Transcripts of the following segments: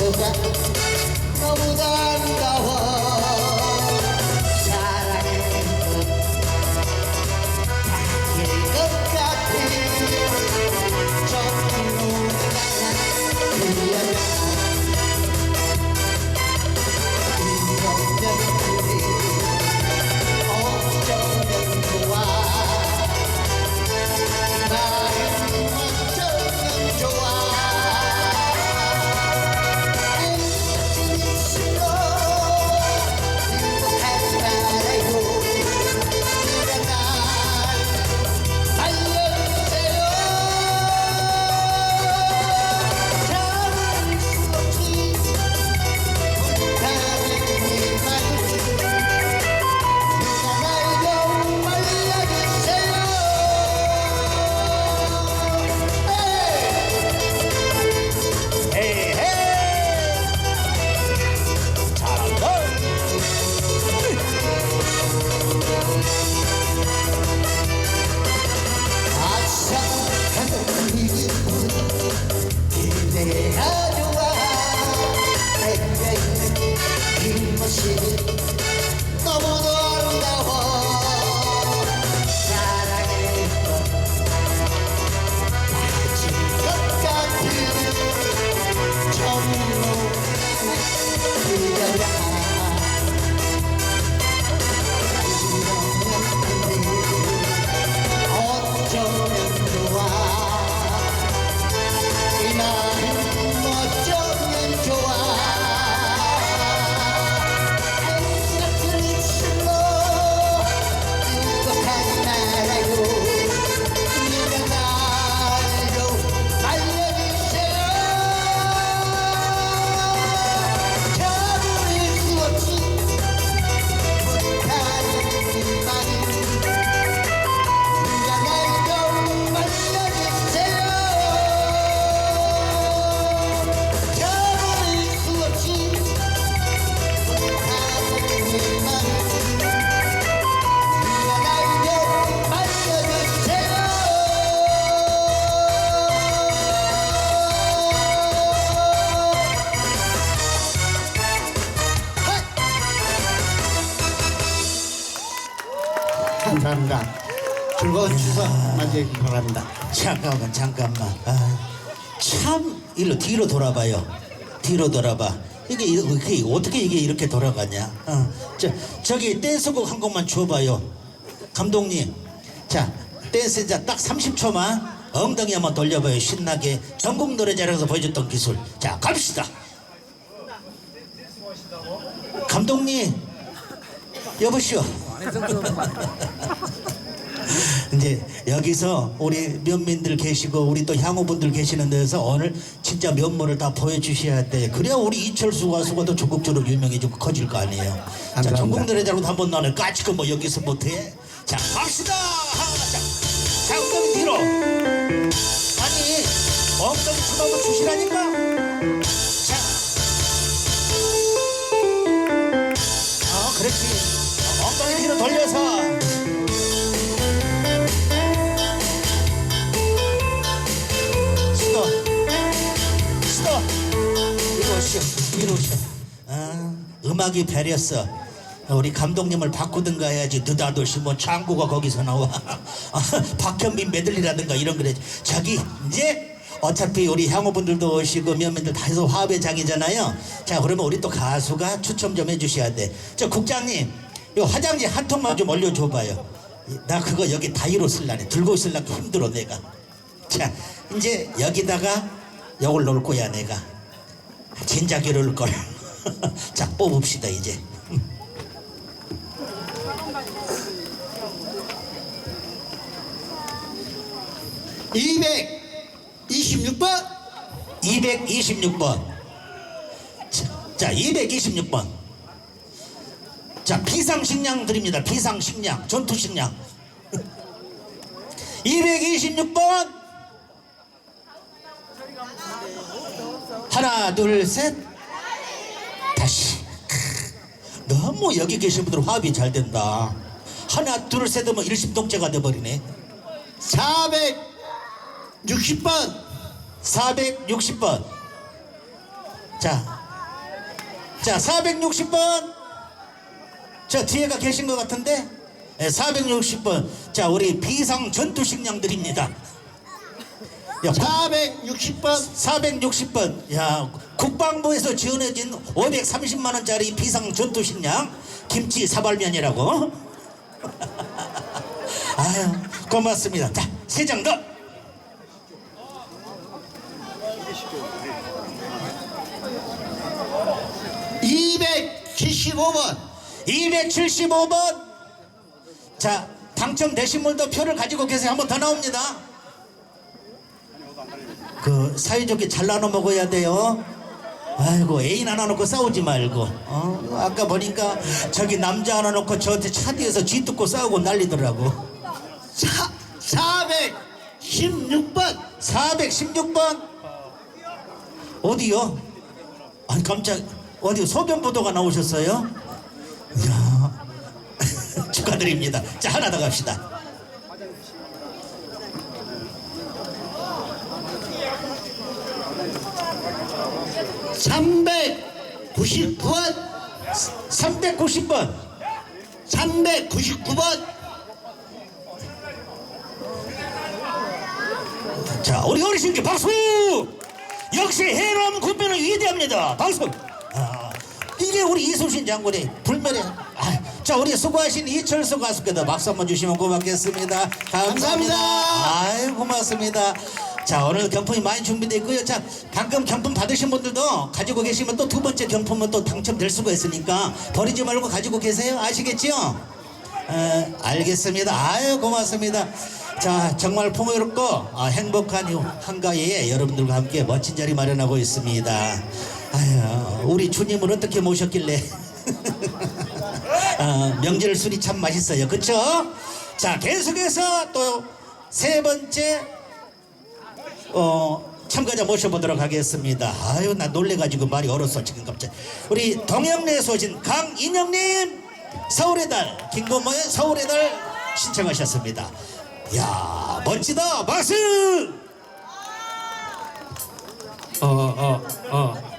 미소가 잠깐만 잠깐만. 아, 참 일로 뒤로 돌아봐요. 뒤로 돌아봐. 이게 이렇게 어떻게 이게 이렇게 돌아가냐? 어. 저, 저기 댄스곡 한 곡만 줘봐요. 감독님. 자 댄스 이제 딱 30초만 엉덩이 한번 돌려봐요. 신나게. 전국 노래자랑에서 보여줬던 기술. 자 갑시다. 감독님. 여보시오 이제 여기서 우리 면민들 계시고 우리 또 향후분들 계시는 데서 오늘 진짜 면모를 다 보여주셔야 돼. 그래야 우리 이철수 가수가 더 전국적으로 유명해지고 커질 거 아니에요. 자. 전국 노래자로 한번 나는 까치고 뭐 여기서 못해. 자, 갑시다. 자, 자, 엉덩이 뒤로. 아니, 엉덩이 춤 한번 추시라니까. 자. 어, 그렇지. 어, 엉덩이 뒤로 돌려서. 음악이 배렸어 우리 감독님을 바꾸든가 해야지. 느닷없이 뭐 창구가 거기서 나와. 아, 박현빈 메들리라든가 이런 거래. 저기 이제 어차피 우리 향후분들도 오시고 면면들 다 해서 화합의 장이잖아요. 자 그러면 우리 또 가수가 추첨 좀 해주셔야 돼저 국장님 이 화장지 한 통만 좀 올려줘봐요. 나 그거 여기 다이로 쓸라네. 들고 있을라고 힘들어 내가. 자, 이제 여기다가 요걸 놓을 거야, 내가. 진작 이럴 걸. 자, 뽑읍시다, 이제. 226번 226번. 자, 자, 226번. 자, 비상식량 드립니다. 비상식량. 전투식량. 226번. 하나, 둘, 셋. 크, 너무 여기 계신 분들 화합이 잘 된다. 하나, 둘, 셋 하면 일심동체가 돼버리네. 460번 460번. 자, 자 460번. 저 뒤에가 계신 것 같은데? 네, 460번. 자, 우리 비상 전투식량들입니다. 야, 460번 460번. 야, 국방부에서 지원해진 530만 원짜리 비상 전투식량 김치 사발면이라고. 아유, 고맙습니다. 자, 세 장 더. 이백칠십오 번 275번. 자, 당첨되신 분도 표를 가지고 계세요. 한번 더 나옵니다. 그 사이좋게 잘 나눠 먹어야 돼요. 아이고 애인 하나 놓고 싸우지 말고. 어? 아까 보니까 저기 남자 하나 놓고 저한테 차 뒤에서 쥐 뜯고 싸우고 난리더라고. 사, 416번 416번 어디요? 아니 깜짝 어디 소변부도가 나오셨어요? 이야 축하드립니다. 자 하나 더 갑시다. 삼백구십구 번 390번 399번. 자 우리 어르신께 박수! 역시 해남 군변은 위대합니다. 박수! 아, 이게 우리 이순신 장군의 불멸의 아, 자 우리 수고하신 이철수 가수께도 박수 한번 주시면 고맙겠습니다. 감사합니다. 감사합니다. 아유 고맙습니다 자 오늘 경품이 많이 준비되어 있고요 자 방금 경품 받으신 분들도 가지고 계시면 또 두 번째 경품은 또 당첨될 수가 있으니까 버리지 말고 가지고 계세요 아시겠죠? 에, 알겠습니다. 아유 고맙습니다. 자 정말 풍요롭고 아, 행복한 이 한가위에 여러분들과 함께 멋진 자리 마련하고 있습니다. 아유 우리 주님을 어떻게 모셨길래 아, 명절 술이 참 맛있어요. 그쵸? 자 계속해서 또 세 번째 어, 참가자 모셔보도록 하겠습니다. 아유, 나 놀래가지고 말이 얼었어, 지금 갑자기. 우리 동영래에서 오신 강인영님, 서울의 달, 김건모의 서울의 달 신청하셨습니다. 야 멋지다, 박수! 어, 어, 어.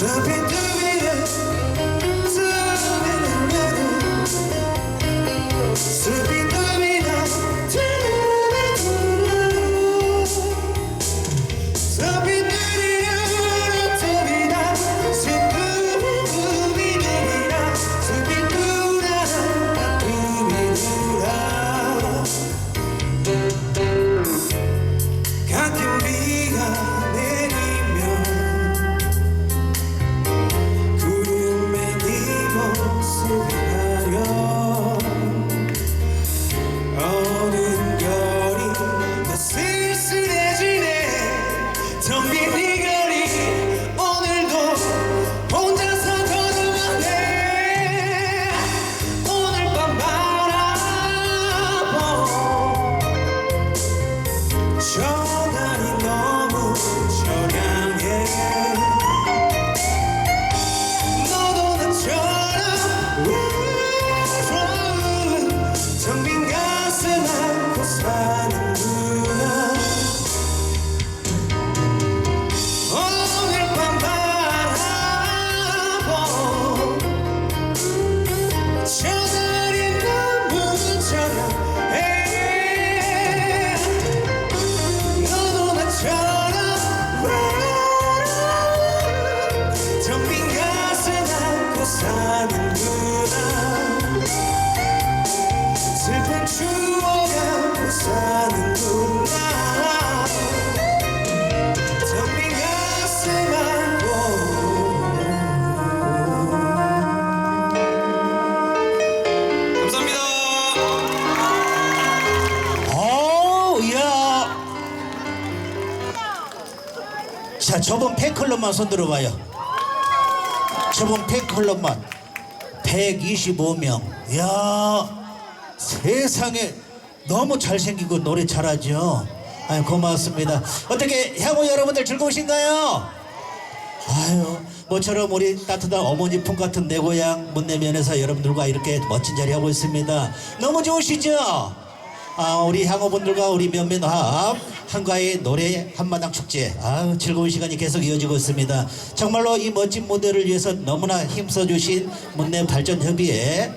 스피 번 팬클럽만 손 들어봐요. 저번 팬클럽만 125명. 야 세상에 너무 잘생기고 노래 잘하죠. 아유 고맙습니다. 어떻게 향후 여러분들 즐거우신가요? 아유 모처럼 우리 따뜻한 어머니 품 같은 내 고향 문내면에서 여러분들과 이렇게 멋진 자리 하고 있습니다. 너무 좋으시죠? 아, 우리 향후분들과 우리 면면합 한가의 노래 한마당 축제 아 즐거운 시간이 계속 이어지고 있습니다. 정말로 이 멋진 무대를 위해서 너무나 힘써주신 문내 발전협의회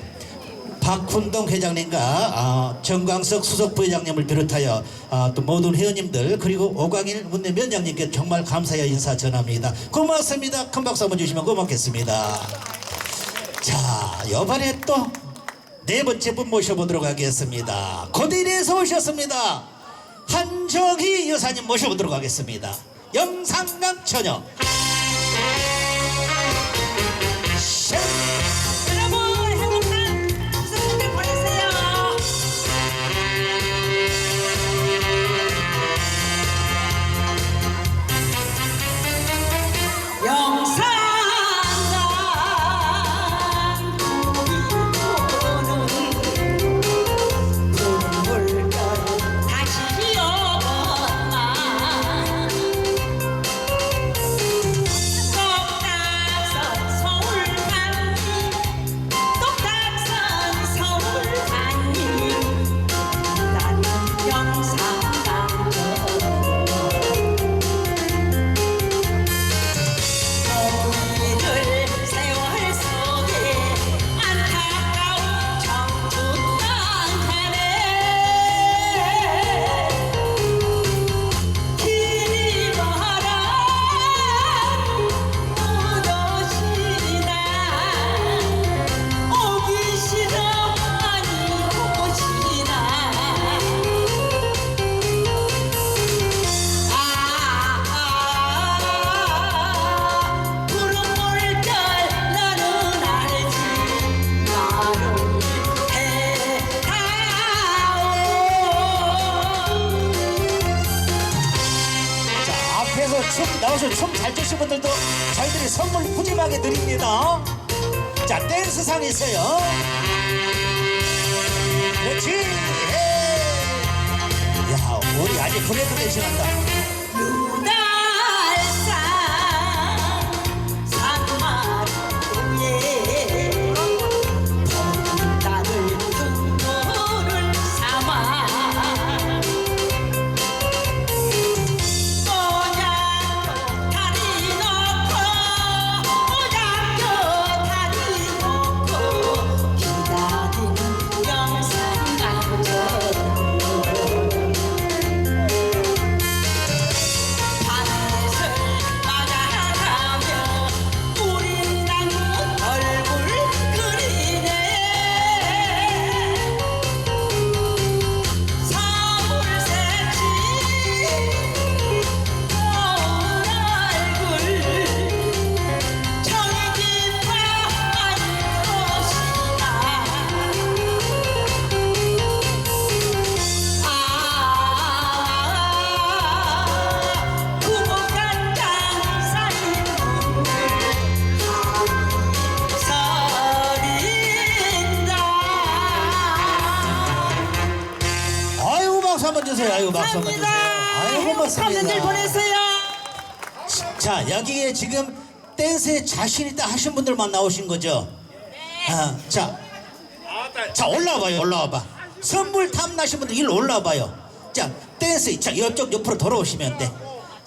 박훈동 회장님과 아, 정광석 수석 부회장님을 비롯하여 아, 또 모든 회원님들 그리고 오광일 문내 면장님께 정말 감사의 인사 전합니다. 고맙습니다. 큰 박수 한번 주시면 고맙겠습니다. 자, 이번에 또 네 번째 분 모셔보도록 하겠습니다. 고대리에서 오셨습니다. 한정희 여사님 모셔보도록 하겠습니다. 영상남 처녀. 잘 추신 분들도 저희들이 선물 푸짐하게 드립니다. 자 댄스상 있어요. 그렇지. 헤이. 야 우리 아주 브레이크 댄싱 한다 아이고 박수 한번 주세요 아이고 고맙습니다. 보내세요. 자 여기에 지금 댄스에 자신 있다 하신 분들만 나오신 거죠? 아, 자, 자 올라와봐요 올라와봐. 선물 탐나신 분들 일로 올라와봐요. 자 댄스 자 이쪽 옆으로 돌아오시면 돼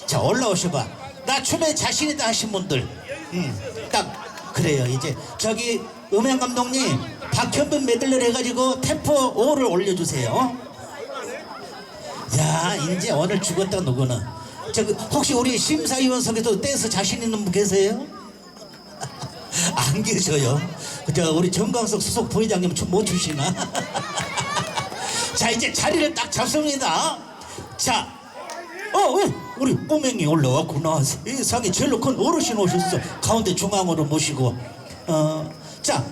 자 올라오셔봐. 나 춤에 자신 있다 하신 분들. 음 딱 그래요. 이제 저기 음향 감독님 박현빈 메들리를 해가지고 템포 5를 올려주세요 야 이제 오늘 죽었다 누구는 저기 혹시 우리 심사위원 속에도 댄스 자신 있는 분 계세요? 안 계셔요. 저 우리 정광석 수석 부회장님 춤못 추시나? 자 이제 자리를 딱 잡습니다. 자, 어, 어 우리 꼬맹이 올라왔구나. 세상에 제일로 큰 어르신 오셨어. 가운데 중앙으로 모시고. 어, 자,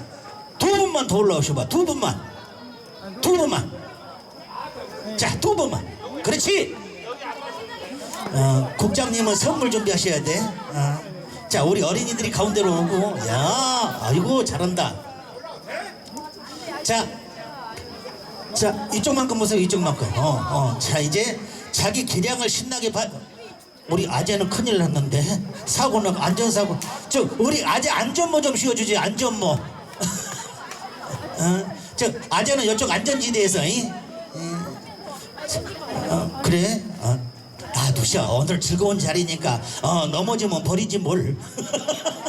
두 분만 더 올라오셔봐. 두 분만. 두 분만. 자, 두 번만. 그렇지. 어, 국장님은 선물 준비하셔야 돼. 어. 자, 우리 어린이들이 가운데로 오고, 야, 아이고 잘한다. 자, 자 이쪽만큼 보세요. 이쪽만큼. 어, 어. 자 이제 자기 기량을 신나게 봐. 우리 아재는 큰일 났는데 사고는 안전사고. 저 우리 아재 안전모 좀 씌워주지 안전모. 어, 저 아재는 이쪽 안전지대에서. 이? 어, 그래? 어. 아, 두셔. 오늘 즐거운 자리니까 어, 넘어지면 버리지 뭘.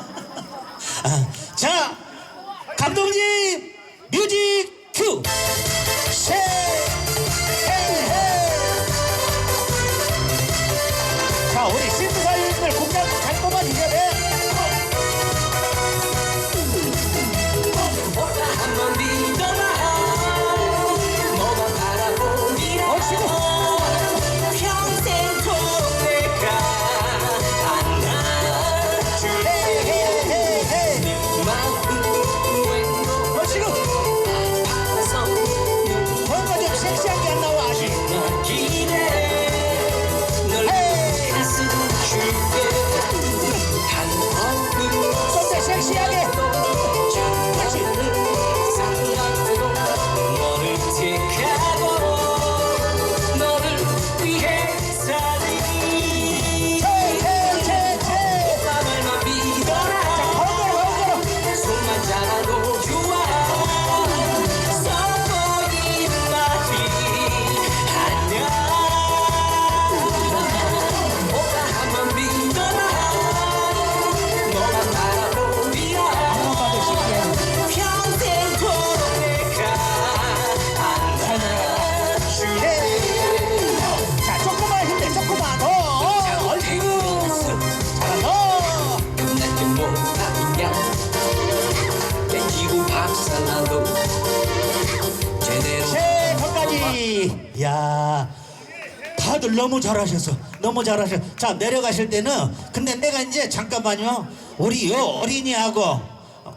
너무 잘하셨어. 자, 내려가실 때는 근데 내가 이제 잠깐만요. 우리 요 어린이하고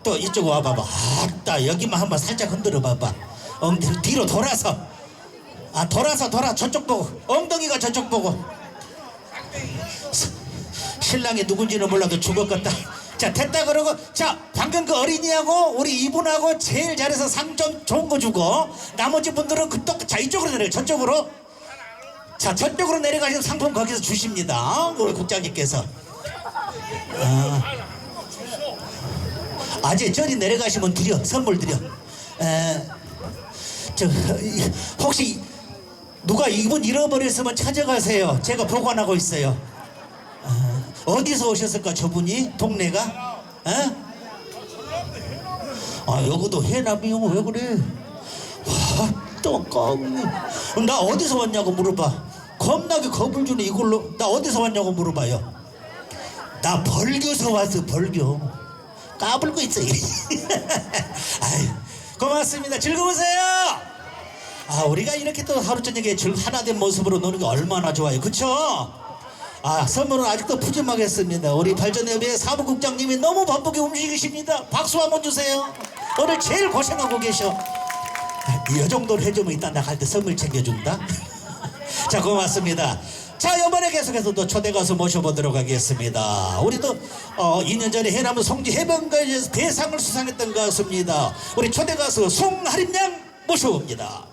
또 이쪽 와 봐봐. 아따 여기만 한번 살짝 흔들어 봐봐. 엉덩이 뒤로 돌아서. 아 돌아서 돌아 저쪽 보고 엉덩이가 저쪽 보고 스- 신랑이 누군지는 몰라도 죽었겠다 자 됐다 그러고 자 방금 그 어린이하고 우리 이분하고 제일 잘해서 상점 좋은 거 주고 나머지 분들은 그또자 이쪽으로 내려 저쪽으로 자 저쪽으로 내려가시면 상품 거기서 주십니다 우리 국장님께서 아, 아재 저리 내려가시면 드려 선물 드려 에, 저 이- 혹시 누가 이분 잃어버렸으면 찾아가세요. 제가 보관하고 있어요. 아, 어디서 오셨을까 저분이 동네가? 에? 아 여기도 해남이요 왜 그래? 와또 껌. 나 어디서 왔냐고 물어봐. 겁나게 겁을 주네 이걸로. 나 어디서 왔냐고 물어봐요. 나 벌교서 왔어 벌교. 까불고 있어. 아유 고맙습니다. 즐거우세요. 아 우리가 이렇게 또 하루 저녁에 즐 하나 된 모습으로 노는 게 얼마나 좋아요 그쵸? 아 선물은 아직도 푸짐하겠습니다 우리 발전협의 사무국장님이 너무 바쁘게 움직이십니다 박수 한번 주세요 오늘 제일 고생하고 계셔 아, 이 정도로 해주면 이따 나갈 때 선물 챙겨준다 자 고맙습니다. 자 이번에 계속해서 또 초대 가수 모셔보도록 하겠습니다. 우리 또 어, 2년 전에 해남 성지 해변가에서 대상을 수상했던 가수입니다. 우리 초대 가수 송하림 양 모셔봅니다